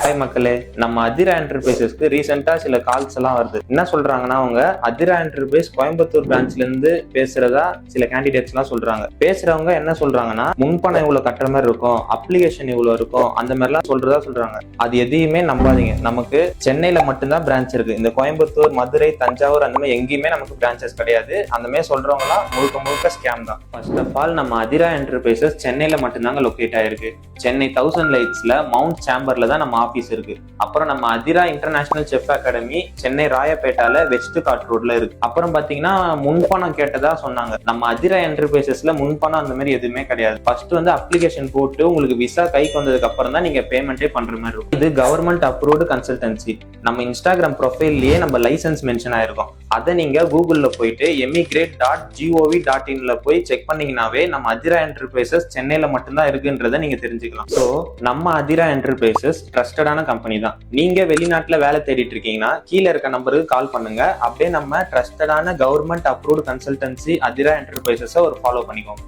Hi மக்களே நம்ம அதிரா என்டர்பிரைசஸ்க்கு ரீசெண்டாக சில கால்ஸ் எல்லாம் வருது. என்ன சொல்றாங்கன்னா அவங்க அதிரா என்டர்பிரைஸ் கோயம்புத்தூர் பிரான்ச்ல இருந்து பேசுறதா சில கேண்டிடேட்ஸ் எல்லாம் சொல்றாங்க. பேசுறவங்க என்ன சொல்றாங்கன்னா முன்பணம் இவ்வளவு கட்டுற மாதிரி இருக்கும் அப்ளிகேஷன் இவ்வளவு இருக்கும் அந்த மாதிரிலாம் சொல்றதா சொல்றாங்க. அது எதையுமே நம்பாதீங்க. நமக்கு சென்னையில மட்டும்தான் பிரான்ச் இருக்கு. இந்த கோயம்புத்தூர் மதுரை தஞ்சாவூர் அந்த மாதிரி எங்கேயுமே நமக்கு பிரான்ச்சஸ் கிடையாது. அந்த மாதிரி சொல்றவங்க எல்லாம் முழுக்க முழுக்க ஸ்கேம் தான். ஃபர்ஸ்ட் ஆஃப் ஆல் நம்ம அதிரா என்டர்பிரைசஸ் சென்னையில மட்டும்தாங்க லொக்கேட் ஆயிருக்கு. சென்னை தௌசண்ட் லைட்ஸ்ல மவுண்ட் சேம்பர்ல தான் நம்ம ஆஃபீஸ் இருக்கு. அப்புறம் நம்ம Athira international chef academy Chennai ராயப்பேட்டால Westcott ரோட்ல இருக்கு. அப்புறம் பாத்தீங்கன்னா முன்பணம் கேட்டதா சொன்னாங்க. நம்ம அதிரா என்டர்பிரைசஸ்ல முன்பணம் அந்த மாதிரி எதுவுமே கிடையாது. ஃபர்ஸ்ட் வந்து அப்ளிகேஷன் போட்டு உங்களுக்கு விசா கைக்கு வந்ததுக்கு அப்புறம் தான் நீங்க பேமெண்ட்டே பண்ற மாதிரி இருக்கும். இது கவர்மெண்ட் அப்ரூவ்டு கன்சல்டன்சி நம்ம இன்ஸ்டாகிராம் ப்ரொஃபைல்லயே நம்ம லைசன்ஸ் மென்ஷன் ஆயிருக்கும். அதை நீங்கள் கூகுளில் போயிட்டு எமிகிரேட் டாட் ஜிஓவி டாட் இன்ல போய் செக் பண்ணீங்கன்னாவே நம்ம அதிரா என்டர்பிரைசஸ் சென்னையில் மட்டும்தான் இருக்குன்றதை நீங்கள் தெரிஞ்சுக்கலாம். ஸோ நம்ம அதிரா என்டர்பிரைசஸ் ட்ரஸ்டடான கம்பெனி தான். நீங்க வெளிநாட்டில் வேலை தேடிட்டு இருக்கீங்கன்னா கீழே இருக்க நம்பருக்கு கால் பண்ணுங்க. அப்படியே நம்ம ட்ரஸ்டடான கவர்மெண்ட் அப்ரூவ்டு கன்சல்டன்சி அதிரா என்டர்பிரைசஸை ஒரு ஃபாலோ பண்ணிக்கோங்க.